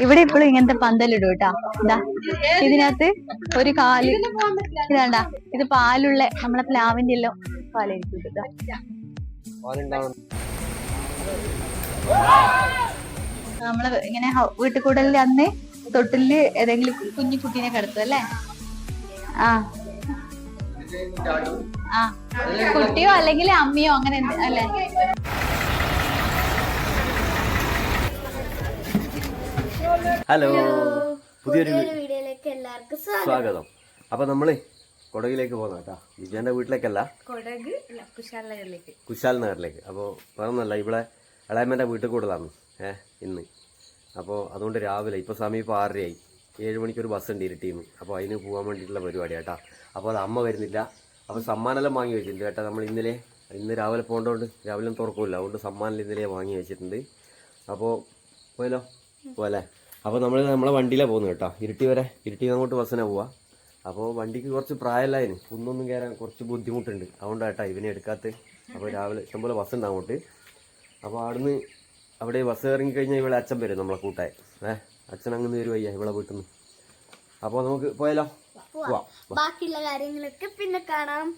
ഇവിടെ ഇപ്പോഴും ഇങ്ങനത്തെ പന്തലിടും കേട്ടാ ഇതാ ഇതിനകത്ത് ഒരു കാൽ. ഇതാണ്ട ഇത് പാലുള്ള നമ്മളെ പ്ലാവിന്റെ എല്ലാം പാലായിരിക്കും. നമ്മൾ ഇങ്ങനെ വീട്ടിൽ കൂടലിൽ അന്ന് തൊട്ടിൽ ഏതെങ്കിലും കുഞ്ഞു കുട്ടീനെ കിടത്തു അല്ലേ? ആ. ആ. കുട്ടിയോ അല്ലെങ്കിൽ അമ്മയോ അങ്ങനെ അല്ലേ? ഹലോ പുതിയൊരു വീഡിയോയിലേക്ക് എല്ലാവർക്കും സ്വാഗതം. അപ്പൊ നമ്മൾ കൊടകിലേക്ക് പോകുന്ന കേട്ടാ. വിജയന്റെ വീട്ടിലേക്കല്ല. കൊടക് കുശാലകളിലേക്ക് കുശാൽ നഗറിലേക്ക്. അപ്പോൾ വേറൊന്നല്ല ഇവിടെ ഇളയമ്മന്റെ വീട്ടിൽ കൂടുതലാണ് ഏഹ് ഇന്ന്. അപ്പോൾ അതുകൊണ്ട് രാവിലെ ഇപ്പോൾ സമയം ഇപ്പോൾ ആറരയായി. ഏഴ് മണിക്ക് ഒരു ബസ് ഉണ്ട് ഇരുട്ടിന്ന് അപ്പോൾ അതിന് പോകാൻ വേണ്ടിയിട്ടുള്ള പരിപാടി കേട്ടാ. അപ്പോൾ അത് അമ്മ വരുന്നില്ല. അപ്പോൾ സമ്മാനെല്ലാം വാങ്ങി വെച്ചിട്ടുണ്ട് കേട്ടാ. നമ്മൾ ഇന്നലെ ഇന്ന് രാവിലെ പോകേണ്ടതുകൊണ്ട് രാവിലെ ഒന്നും തുറക്കില്ല. അതുകൊണ്ട് സമ്മാനം ഇന്നലെ വാങ്ങി വെച്ചിട്ടുണ്ട്. അപ്പോൾ പോയല്ലോ? പോകല്ലേ അപ്പോൾ നമ്മൾ നമ്മളെ വണ്ടിയിലാണ് പോകുന്നത് കേട്ടോ. ഇരുട്ടി വരെ ഇരുട്ടി അങ്ങോട്ട് ബസ്സിനാണ് പോവാ. അപ്പോൾ വണ്ടിക്ക് കുറച്ച് പ്രായമല്ലായിരുന്നു കുന്നൊന്നും കയറാൻ കുറച്ച് ബുദ്ധിമുട്ടുണ്ട്. അതുകൊണ്ടാണ് കേട്ടോ ഇവനെ എടുക്കാത്ത. അപ്പോൾ രാവിലെ ഇഷ്ടംപോലെ ബസ് ഉണ്ട് അങ്ങോട്ട്. അപ്പോൾ അവിടുന്ന് അവിടെ ബസ് ഇറങ്ങി കഴിഞ്ഞാൽ ഇവിടെ അച്ഛൻ വരും നമ്മളെ കൂട്ടായി. ഏ അച്ഛൻ അങ്ങ് വരും വയ്യ ഇവിടെ വീട്ടിൽ നിന്ന് അപ്പോൾ നമുക്ക് പോയാലോ? ബാക്കിയുള്ള കാര്യങ്ങളൊക്കെ പിന്നെ കാണാം.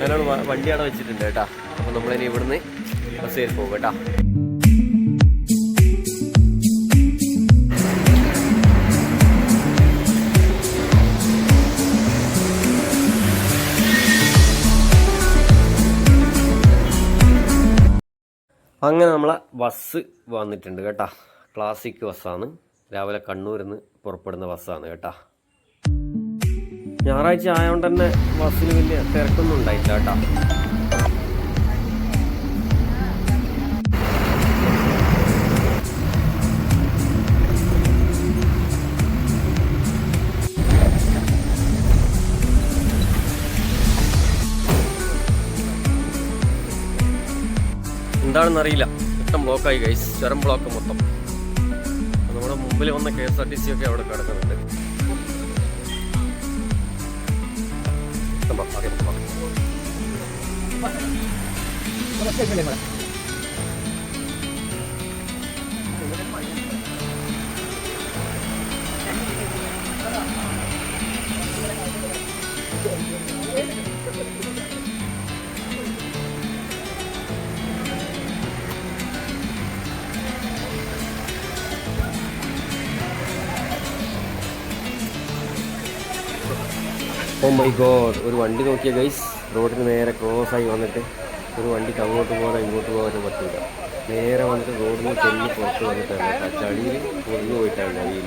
ഞാനവിടെ വണ്ടി അവിടെ വെച്ചിട്ടുണ്ട് കേട്ടോ. അപ്പോൾ നമ്മളിനി ഇവിടുന്ന് ബസ് കയറി പോകും കേട്ടാ. അങ്ങനെ നമ്മളെ ബസ് വന്നിട്ടുണ്ട് കേട്ടാ. ക്ലാസിക് ബസ്സാണ് രാവിലെ കണ്ണൂരിൽ നിന്ന് പുറപ്പെടുന്ന ബസ്സാണ് കേട്ടാ. ഞായറാഴ്ച ആയതുകൊണ്ട് തന്നെ ബസ്സിന് വലിയ തിരക്കൊന്നും ഉണ്ടായില്ല കേട്ടാ. എന്താണെന്ന് അറിയില്ല. മൊത്തം ബ്ലോക്കായി ഗൈസ് ചുരം ബ്ലോക്ക് മൊത്തം. നമ്മുടെ മുമ്പിൽ വന്ന K S R T C ഒക്കെ അവിടെ കിടക്കുന്നുണ്ട്. ഇഷ്ടം വാ, ഓ മൈ ഗോഡ് ഒരു വണ്ടി നോക്കിയ ഗൈസ് റോഡിന് നേരെ ക്രോസ് ആയി വന്നിട്ട് ഒരു വണ്ടിക്ക് അങ്ങോട്ട് പോകാൻ ഇങ്ങോട്ട് പോകാനും പറ്റില്ല നേരെ വന്നിട്ട് റോഡിൽ നിന്ന് ചെല്ലി പുറത്ത് വന്നിട്ടാണ് കേട്ടോ. ചളിയിൽ പൊളിഞ്ഞു പോയിട്ടാണ് ചളിയിൽ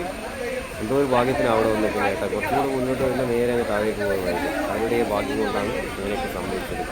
എന്തോ ഒരു ഭാഗ്യത്തിന് അവിടെ വന്നിട്ട് കേട്ടോ. കുറച്ചും കൂടെ മുന്നോട്ട് വരുന്ന നേരെ അങ്ങ് താഴേക്ക് പോകുന്നതായിരിക്കും അവരുടെ ഭാഗ്യം കൊണ്ടാണ് ഇങ്ങനെയൊക്കെ സംഭവിച്ചത്.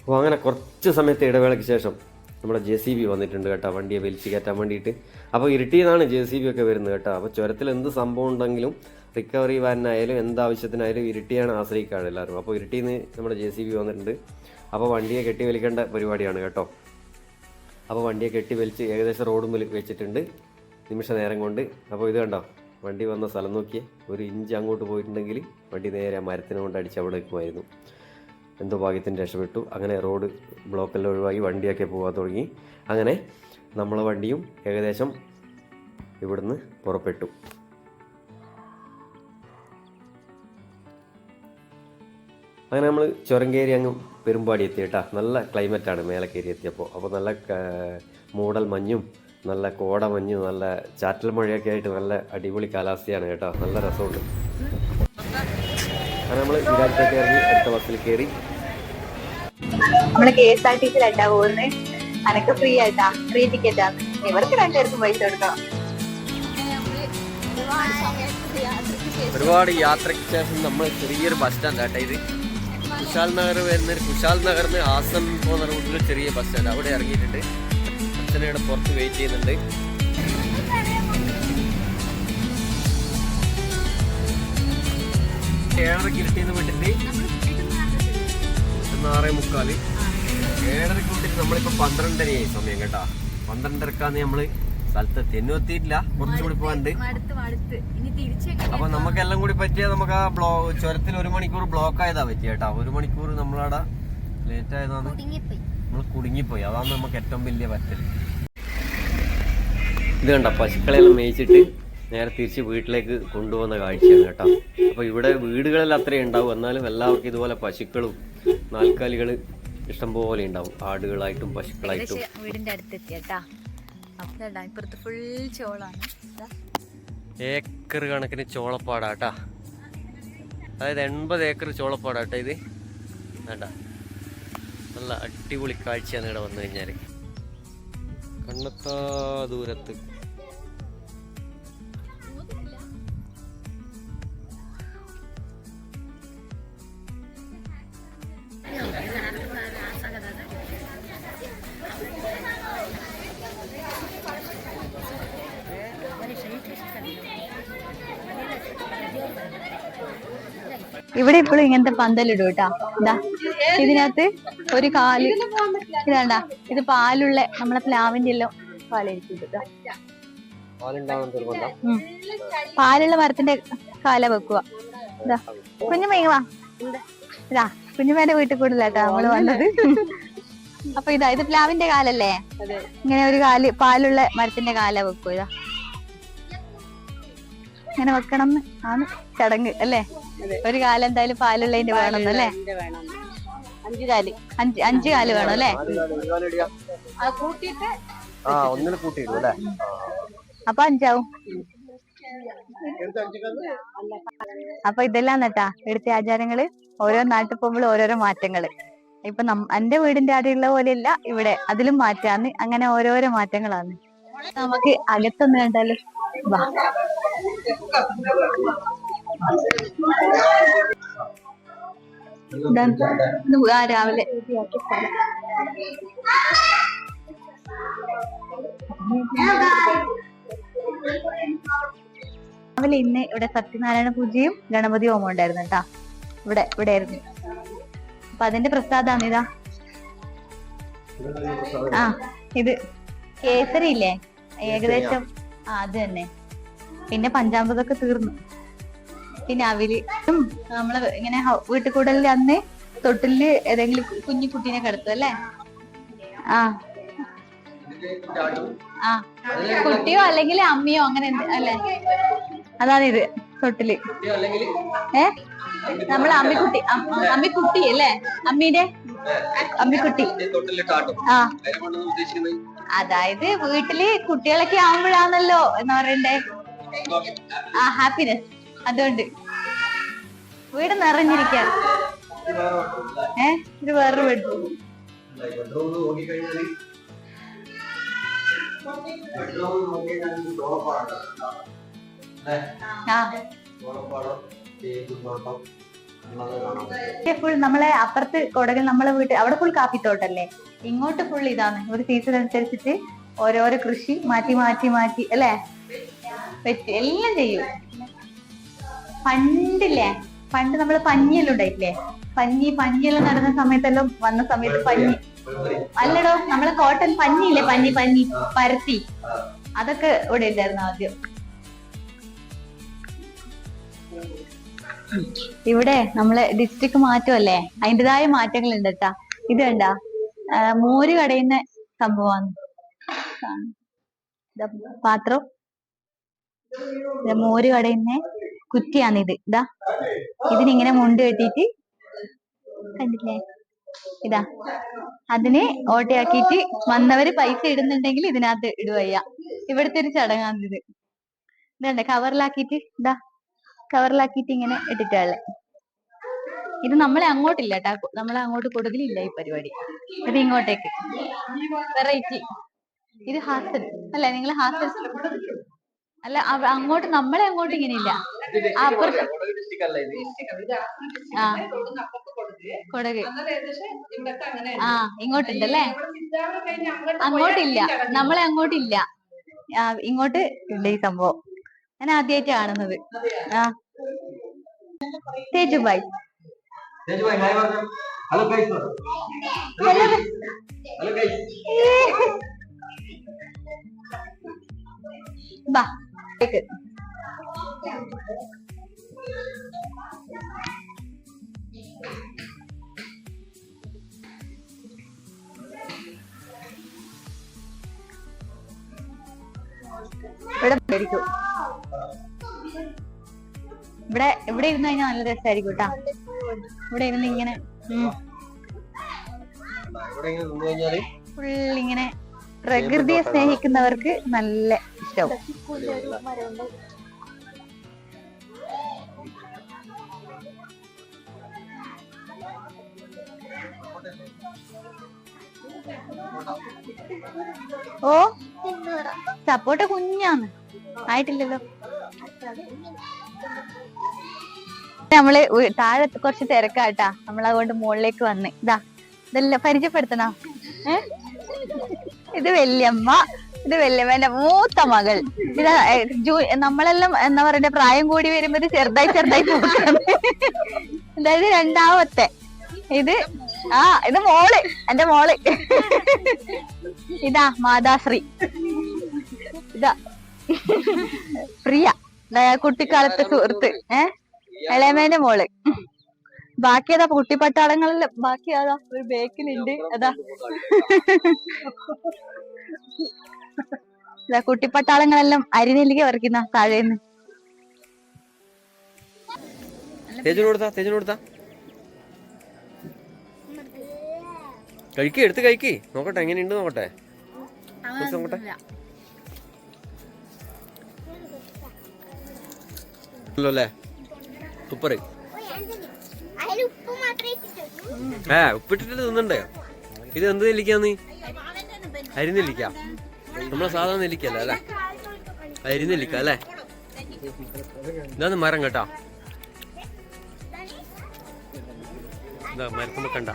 അപ്പോൾ അങ്ങനെ കുറച്ച് സമയത്തെ ഇടവേളയ്ക്ക് ശേഷം നമ്മുടെ ജെ സി ബി വന്നിട്ടുണ്ട് കേട്ടോ വണ്ടിയെ വലിച്ചു കയറ്റാൻ വേണ്ടിയിട്ട്. അപ്പോൾ ഇരുട്ടിയിൽ നിന്നാണ് ജെ സി ബി ഒക്കെ വരുന്നത് കേട്ടോ. അപ്പോൾ ചുരത്തിൽ എന്ത് സംഭവം ഉണ്ടെങ്കിലും റിക്കവറി വാനായാലും എന്താവശ്യത്തിനായാലും ഇരുട്ടിയാണ് ആശ്രയിക്കുകയാണ് എല്ലാവരും. അപ്പോൾ ഇരുട്ടിയിൽ നിന്ന് നമ്മുടെ ജെ സി ബി വന്നിട്ടുണ്ട്. അപ്പോൾ വണ്ടിയെ കെട്ടി വലിക്കേണ്ട പരിപാടിയാണ് കേട്ടോ. അപ്പോൾ വണ്ടിയെ കെട്ടി വലിച്ച് ഏകദേശം റോഡ് മുമ്പിൽ വെച്ചിട്ടുണ്ട് നിമിഷ നേരം കൊണ്ട്. അപ്പോൾ ഇത് കണ്ടോ? വണ്ടി വന്ന സ്ഥലം നോക്കിയേ. ഒരു ഇഞ്ച് അങ്ങോട്ട് പോയിട്ടുണ്ടെങ്കിൽ വണ്ടി നേരെ മരത്തിനെ കൊണ്ട് അടിച്ച് അവിടെ നിൽക്കുമായിരുന്നു എന്തോ ഭാഗ്യത്തിന് രക്ഷപ്പെട്ടു. അങ്ങനെ റോഡ് ബ്ലോക്കെല്ലാം ഒഴിവാക്കി വണ്ടിയൊക്കെ പോകാൻ തുടങ്ങി. അങ്ങനെ നമ്മളെ വണ്ടിയും ഏകദേശം ഇവിടുന്ന് പുറപ്പെട്ടു. അങ്ങനെ നമ്മൾ ചുരം കയറി അങ്ങ് പെരുമ്പാടി എത്തി കേട്ടാ. നല്ല ക്ലൈമറ്റാണ് മേലെ കയറി എത്തിയപ്പോൾ അപ്പോൾ നല്ല മൂടൽ മഞ്ഞും നല്ല കോട മഞ്ഞും നല്ല ചാറ്റൽ മഴയൊക്കെ ആയിട്ട് നല്ല അടിപൊളി കാലാവസ്ഥയാണ് കേട്ടോ. നല്ല രസമുണ്ട്. അങ്ങനെ നമ്മൾ വിരാജത്തേക്ക് ഇറങ്ങി അടുത്ത ബസ്സിൽ കയറി. നമ്മൾ കെ എസ് ആർ ടി സിയിലായിട്ടാ പോകുന്നത് അനക്ക് ഫ്രീ ആയിട്ടാ? ഫ്രീ ടിക്കറ്റാ ആണ് ഇവർക്ക് രണ്ടുപേർക്കും പൈസ കൊടുക്കണം. ഒരുപാട് യാത്രയ്ക്ക് ശേഷം നമ്മൾ ചെറിയൊരു ബസ് സ്റ്റാൻഡ് കേട്ടോ ഇത്. കുശാൽ നഗർ വരുന്ന കുശാൽ നഗറിന് ഹാസൻ പോകുന്ന റൂട്ടിൽ ചെറിയ ബസ് സ്റ്റാൻഡ് അവിടെ ഇറങ്ങിയിട്ടുണ്ട്. അച്ഛനയുടെ പുറത്ത് വെയിറ്റ് ചെയ്യുന്നുണ്ട്. ഏഴരക്ക് ഇരുട്ടിന്ന് വിട്ടിട്ട് ആറ് മുക്കാൽ. ഏഴരക്ക് വിട്ടിട്ട് നമ്മളിപ്പോ പന്ത്രണ്ടരയായി സമയം കേട്ടാ. പന്ത്രണ്ടരക്കാന്ന് നമ്മൾ സ്ഥലത്ത് തെന്നുവെത്തിയിട്ടില്ല കുറച്ചുകൂടി പോകാനുണ്ട് മടുത്ത് നമുക്ക് എല്ലാം അപ്പൊ നമുക്കെല്ലാം കൂടി പറ്റിയ നമുക്ക് ആ ബ്ലോ ചുരത്തിൽ ഒരു മണിക്കൂർ ബ്ലോക്ക് ആയതാ പറ്റിയ കേട്ടാ. ഒരു മണിക്കൂർ നമ്മളവിടെ ലേറ്റ് ആയതാണ് നമ്മൾ കുടുങ്ങിപ്പോയി. അതാണ് നമുക്ക് ഏറ്റവും വലിയ പറ്റൽ. ഇത് കണ്ട പശുക്കളെല്ലാം മേയിച്ചിട്ട് നേരെ തിരിച്ച് വീട്ടിലേക്ക് കൊണ്ടുപോകുന്ന കാഴ്ചയാണ് കേട്ടോ. അപ്പോൾ ഇവിടെ വീടുകളിൽ അത്രയും ഉണ്ടാവും. എന്നാലും എല്ലാവർക്കും ഇതുപോലെ പശുക്കളും നാൽക്കാലികൾ ഇഷ്ടംപോലെ ഉണ്ടാവും. ആടുകളായിട്ടും പശുക്കളായിട്ടും. വീടിന്റെ അടുത്തെത്തി കേട്ടാ. അപ്പം ഇപ്പുറത്ത് ഫുൾ ചോളാണ്. ഏക്കർ കണക്കിന് ചോളപ്പാടാട്ടാ അതായത് എൺപത് ഏക്കർ ചോളപ്പാടാട്ടാ ഇത്. വേണ്ട. നല്ല അടിപൊളി കാഴ്ചയാണ് ഇവിടെ വന്നു കഴിഞ്ഞാൽ കണ്ണത്താ ദൂരത്ത്. ഇവിടെ ഇപ്പോഴും ഇങ്ങനത്തെ പന്തലിടും കേട്ടാ. ഇതാ ഇതിനകത്ത് ഒരു കാൽ ഇതാണ്ടാ ഇത് പാലുള്ള നമ്മളെ പ്ലാവിന്റെ എല്ലാം പാലായിരിക്കും പാലുള്ള മരത്തിന്റെ കാല വെക്കുക. ഇതാ കുഞ്ഞുമ്മ വാ. ഇതാ കുഞ്ഞുമേന്റെ വീട്ടിൽ കൂടുതലാട്ടാ നമ്മൾ വന്നത്. അപ്പൊ ഇതാ ഇത് പ്ലാവിന്റെ കാലല്ലേ? ഇങ്ങനെ ഒരു കാൽ പാലുള്ള മരത്തിന്റെ കാല വെക്കുക ഇതാ. ഇങ്ങനെ വെക്കണം ആണ് ചടങ്ങ് അല്ലേ? ഒരു കാലം എന്തായാലും പാലുള്ളതിന്റെ വേണം അല്ലേ? അഞ്ചു കാൽ. അഞ്ച് അഞ്ചു കാൽ വേണം അല്ലേ? ആ ഒന്നിന് കൂട്ടിയിടും അല്ലേ? അപ്പൊ അഞ്ചാവും. അപ്പൊ ഇതെല്ലാം നട്ടാ ഇവിടുത്തെ ആചാരങ്ങൾ ഓരോ നാട്ടിൽ പോകുമ്പോൾ ഓരോരോ മാറ്റങ്ങൾ. ഇപ്പൊ നം എന്റെ വീടിന്റെ ആടെയുള്ള പോലെയല്ല ഇവിടെ അതിലും മാറ്റാന്ന് അങ്ങനെ ഓരോരോ മാറ്റങ്ങളാണ്. നമുക്ക് അകത്തൊന്നും കണ്ടാലും വാ. രാവിലെ രാവിലെ ഇന്ന് ഇവിടെ സത്യനാരായണ പൂജയും ഗണപതി ഹോമം ഉണ്ടായിരുന്നു കേട്ടാ ഇവിടെ ഇവിടെ ആയിരുന്നു അപ്പൊ അതിന്റെ പ്രസാദാണ് ഇതാ ആ ഇത് കേസരി ഇല്ലേ ഏകദേശം ആ അത് തന്നെ പിന്നെ പഞ്ചാമൃതൊക്കെ തീർന്നു പിന്നെ അവർ നമ്മൾ ഇങ്ങനെ വീട്ടുകൂടലിൽ അന്ന് തൊട്ടിൽ ഏതെങ്കിലും കുഞ്ഞു കുട്ടീനെ കിടത്തും അല്ലേ? ആ. ആ. കുട്ടിയോ അല്ലെങ്കിൽ അമ്മയോ അങ്ങനെ അല്ലേ? അതാണ് ഇത് തൊട്ടിൽ. ഏ? നമ്മളെ അമ്മിക്കുട്ടി അമ്മിക്കുട്ടി അല്ലേ? അമ്മീന്റെ അമ്മിക്കുട്ടി. ആ. അതായത് വീട്ടിൽ കുട്ടികളൊക്കെ ആവുമ്പോഴാണല്ലോ എന്ന് പറയണ്ടേ? ആ ഹാപ്പിനെസ് അതുകൊണ്ട് വീട് നിറഞ്ഞിരിക്ക. ഏ? ഇത് വേറൊരു ആ. ഫുൾ നമ്മളെ അപ്പുറത്ത് കൊടകൽ നമ്മളെ വീട്ടിൽ അവിടെ ഫുൾ കാപ്പിത്തോട്ടല്ലേ? ഇങ്ങോട്ട് ഫുൾ ഇതാണ്. ഒരു സീസൺ അനുസരിച്ചിട്ട് ഓരോരോ കൃഷി മാറ്റി മാറ്റി മാറ്റി അല്ലേ? പറ്റി എല്ലാം ചെയ്യും. പണ്ടില്ലേ? പണ്ട് നമ്മൾ പഞ്ഞിയെല്ലാം ഉണ്ടായിട്ടില്ലേ? പഞ്ഞി പഞ്ഞിയെല്ലാം നടന്ന സമയത്തെല്ലാം വന്ന സമയത്ത് പഞ്ഞി. അല്ലടോ നമ്മളെ കോട്ടൺ പഞ്ഞിയില്ലേ? പഞ്ഞി പഞ്ഞി പരത്തി. അതൊക്കെ ഇവിടെ ഉണ്ടായിരുന്നു ആദ്യം. ഇവിടെ നമ്മളെ ഡിസ്ട്രിക്ട് മാറ്റമല്ലേ? അതിന്റെതായ മാറ്റങ്ങൾ ഉണ്ട് കേട്ടാ. ഇത് കണ്ടാ. മോര് കടയുന്ന സംഭവമാണ്. പാത്രം. മോര് കടയുന്ന. കുറ്റിയാണ് ഇത്. ഇതാ. ഇതിനിങ്ങനെ മുണ്ട് കെട്ടിയിട്ട് കണ്ടില്ലേ? ഇതാ. അതിന് ഓട്ടയാക്കിയിട്ട് വന്നവര് പൈസ ഇടുന്നുണ്ടെങ്കിൽ ഇതിനകത്ത് ഇടുവയ്യ. ഇവിടുത്തെ ഒരു ചടങ്ങാണിത്. ഇത് ഇതണ്ട കവറിലാക്കിയിട്ട് ഇതാ. കവറിലാക്കിയിട്ട് ഇങ്ങനെ ഇട്ടിട്ടാളെ ഇത് നമ്മളെ അങ്ങോട്ടില്ല കേട്ടാ നമ്മളെ അങ്ങോട്ട് കൊടുക്കലില്ല ഈ പരിപാടി. ഇത് ഇങ്ങോട്ടേക്ക്. വെറൈറ്റി. ഇത് ഹാസൻ. അല്ലെ നിങ്ങൾ ഹാസൻ? അല്ല അങ്ങോട്ട് നമ്മളെ അങ്ങോട്ട് ഇങ്ങനെയില്ല. അപ്പുറത്ത് ആ. കൊടക് ആ ഇങ്ങോട്ടുണ്ടല്ലേ? അങ്ങോട്ടില്ല. നമ്മളെ അങ്ങോട്ടില്ല. ആ ഇങ്ങോട്ട് ഉണ്ട് ഈ സംഭവം. ഞാൻ ആദ്യമായിട്ട് കാണുന്നത്. ആ. തേജു ബായ് ഹലോ ഹലോ ബാ. ഇവിടെ പോയിരിക്കും ഇവിടെ ഇവിടെ ഇരുന്ന് കഴിഞ്ഞാൽ നല്ല രസമായിരിക്കും കേട്ടാ ഇവിടെ ഇരുന്ന് ഇങ്ങനെ ഫുള്ളിങ്ങനെ പ്രകൃതിയെ സ്നേഹിക്കുന്നവർക്ക് നല്ല ഇഷ്ടവും ഓ സപ്പോട്ട കുഞ്ഞാന്ന്. ആയിട്ടില്ലല്ലോ. നമ്മൾ താഴെ കുറച്ച് തിരക്കാട്ടാ. നമ്മൾ അതുകൊണ്ട് മുകളിലേക്ക് വന്ന്. ഇതാ ഇതെല്ലാം പരിചയപ്പെടുത്തണോ? ഇത് വല്യമ്മ. ഇത് വല്യമ്മന്റെ മൂത്ത മകൾ. നമ്മളെല്ലാം എന്താ പറയുക പ്രായം കൂടി വരുമ്പോ ചെറുതായി ചെറുതായി അതായത് രണ്ടാമത്തെ. ഇത് ആ ഇത് മോൾ എന്റെ മോൾ. ഇതാ മാതാശ്രീ. ഇതാ. പ്രിയ. കുട്ടിക്കാലത്തെ സുഹൃത്ത്. ഏ? ഇളയമേന്റെ മോൾ. ബാക്കി അതാ കുട്ടിപ്പട്ടാളങ്ങളിൽ ബാക്കി അതാ ഒരു ബേക്കിലുണ്ട് അതാ. കുട്ടിപ്പട്ടാളങ്ങളെല്ലാം അരിനെല്ലിക പറിക്കുന്ന താഴേന്ന്. കഴിക്ക് എടുത്ത് കഴിക്ക്. നോക്കട്ടെ എങ്ങനെയുണ്ട് നോക്കട്ടെ. അല്ലേ സൂപ്പർ ഏ ഉപ്പിട്ടിട്ട് തിന്നണ്ടേ? ഇത് എന്ത് നെല്ലിക്കാന്ന്? അരിനെല്ലിക്ക. നമ്മളെ സാധാരണ നെല്ലിക്കല്ല അല്ലേ? അരിനെല്ലിക്ക അല്ലേ? ഇതാണ് മരം കേട്ടോ. ഇതാ മരത്തുമ്പോ കണ്ട.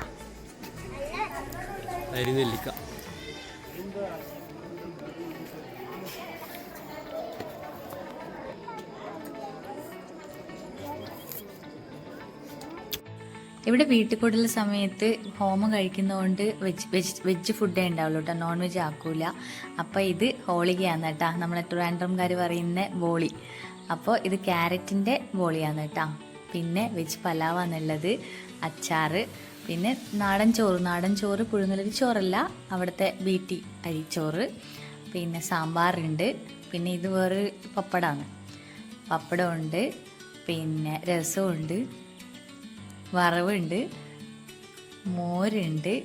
അരിനെല്ലിക്ക ഇവിടെ വീട്ടിൽ കൂടുതൽ സമയത്ത് ഹോമം കഴിക്കുന്നതുകൊണ്ട് വെജ് വെജ് വെജ് ഫുഡേ ഉണ്ടാവുള്ളൂ കേട്ടോ നോൺ വെജ് ആക്കൂല. അപ്പോൾ ഇത് ഹോളികയാണ് കേട്ടോ നമ്മളെ ട്രിവാൻഡ്രംകാർ പറയുന്ന ബോളി. അപ്പോൾ ഇത് ക്യാരറ്റിന്റെ ബോളിയാണ് കേട്ടോ പിന്നെ വെജ് പലാവാന്നുള്ളത് അച്ചാറ്. പിന്നെ നാടൻ ചോറ്. നാടൻ ചോറ് പുഴുങ്ങലരി ചോറല്ല. അവിടുത്തെ ബീറ്റി അരിച്ചോറ്. പിന്നെ സാമ്പാറുണ്ട്. പിന്നെ ഇത് വേറൊരു പപ്പടമാണ് പപ്പടമുണ്ട്. പിന്നെ രസമുണ്ട് വറവുണ്ട് മോരുണ്ട്.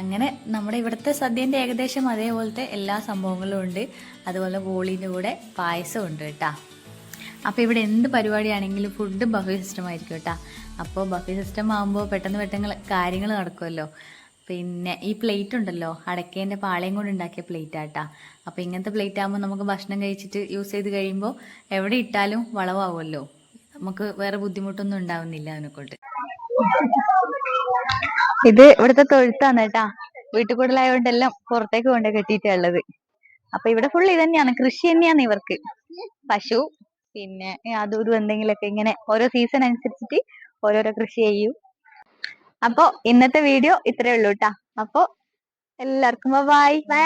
അങ്ങനെ നമ്മുടെ ഇവിടുത്തെ സദ്യന്റെ ഏകദേശം അതേപോലത്തെ എല്ലാ സംഭവങ്ങളും ഉണ്ട്. അതുപോലെ ബോളിന്റെ കൂടെ പായസം ഉണ്ട് കേട്ടാ. അപ്പോൾ ഇവിടെ എന്ത് പരിപാടിയാണെങ്കിലും ഫുഡ് ബഫേ സിസ്റ്റം ആയിരിക്കും കേട്ടോ. അപ്പോൾ ബഫേ സിസ്റ്റം ആകുമ്പോൾ പെട്ടെന്ന് പെട്ടെന്ന് കാര്യങ്ങൾ നടക്കുമല്ലോ. പിന്നെ ഈ പ്ലേറ്റ് ഉണ്ടല്ലോ അടക്കേന്റെ പാളയും കൊണ്ട് ഉണ്ടാക്കിയ പ്ലേറ്റ് ആട്ടാ അപ്പോൾ ഇങ്ങനത്തെ പ്ലേറ്റ് ആകുമ്പോൾ നമുക്ക് ഭക്ഷണം കഴിച്ചിട്ട് യൂസ് ചെയ്ത് കഴിയുമ്പോൾ എവിടെ ഇട്ടാലും വളവാകുമല്ലോ നമുക്ക് വേറെ ബുദ്ധിമുട്ടൊന്നും ഉണ്ടാവുന്നില്ല അതിനെ കൊണ്ട്. ഇത് ഇവിടുത്തെ തൊഴുത്താണ് കേട്ടാ. വീട്ടിൽ കൂടുതലായതുകൊണ്ട് എല്ലാം പുറത്തേക്ക് കൊണ്ട് കെട്ടിയിട്ടുള്ളത് അപ്പൊ ഇവിടെ ഫുൾ ഇത് തന്നെയാണ്. കൃഷി തന്നെയാണ് ഇവർക്ക്. പശു പിന്നെ അതും ഇതും എന്തെങ്കിലുമൊക്കെ ഇങ്ങനെ ഓരോ സീസൺ അനുസരിച്ചിട്ട് ഓരോരോ കൃഷി ചെയ്യും. അപ്പൊ ഇന്നത്തെ വീഡിയോ ഇത്രേ ഉള്ളൂ കേട്ടാ. അപ്പൊ എല്ലാവർക്കും ബൈ ബൈ.